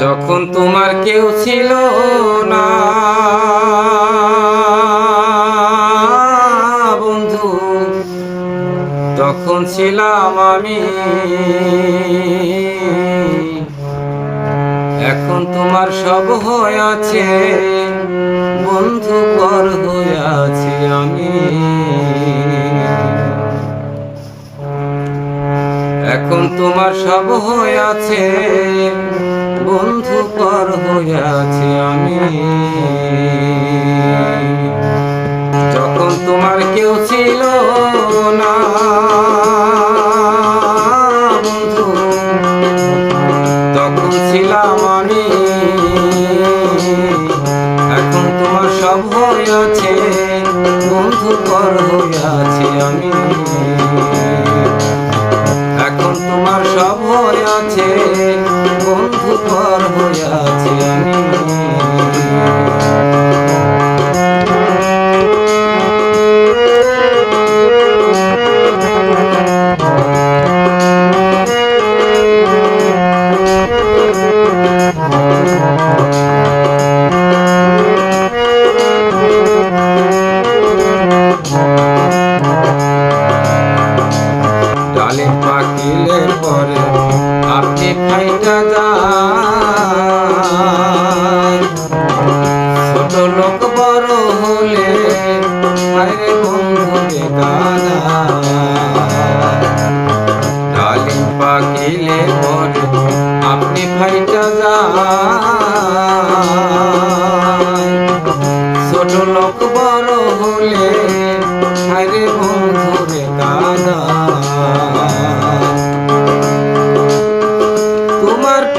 যখন তোমার কেউ ছিল না। বন্ধু, তখন ছিলাম আমি। এখন তোমার সব হয়ে আছে। বন্ধু, পর হয়ে আছি আমি। এখন তোমার সব হয়ে আছে। বন্ধু পর আছি আমি। যখন তোমার কেউ ছিল না তখন ছিলাম এখন তোমার আছি আমি। এখন তোমার সব হয়ে আছে ডালে পাকিলে পরে আপনি ফাইটা যান। ছোট লোক বড় হলে আরে বন্ধুরে দাদা ডালিম পাকিলে পরে আপনি ফাইটা যান। ছোট লোক বড় হলে আরে বন্ধুরে দাদা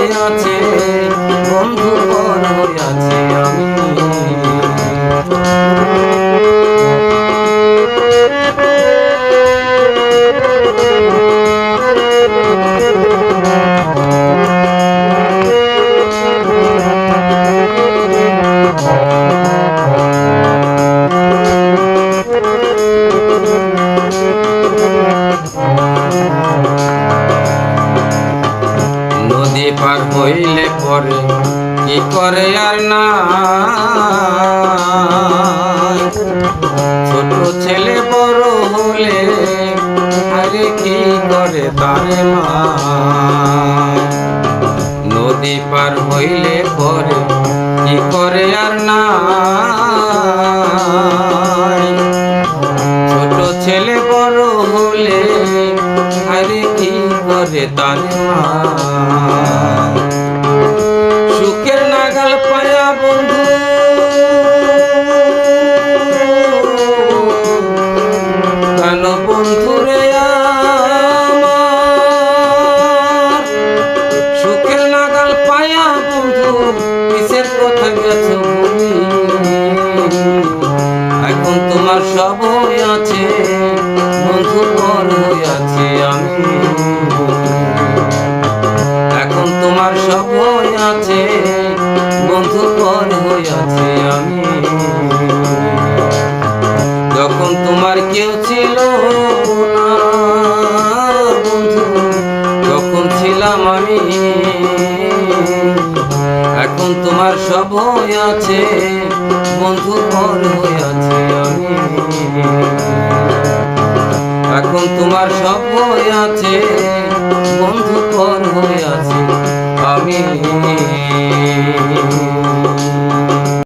হয়ে আছে বন্ধু পর আছে আমি। হইলে পরে কি করে আর না? ছোট ছেলে বড় হলে আরে কি করে তারে মা? নদী পার হইলে পরে কি করে আর না? ছোট ছেলে বড় হলে আরে কি করে সুখের নাগাল পায়া বন্ধু। কেন বন্ধু রে সুখের নাগাল পায়া বন্ধু, কিসের কথা গেছো এখন তোমার সব হয়ে আছে, বন্ধু হয়ে আছে আমি। তোমার আছে বন্ধু পর আছে আমি? যখন তোমার কেউ ছিল তখন ছিলাম আমি। এখন তোমার সব আছে বন্ধু পর আছে আমি? এখন তোমার সব আছে বন্ধু পর হয়ে আছে আমি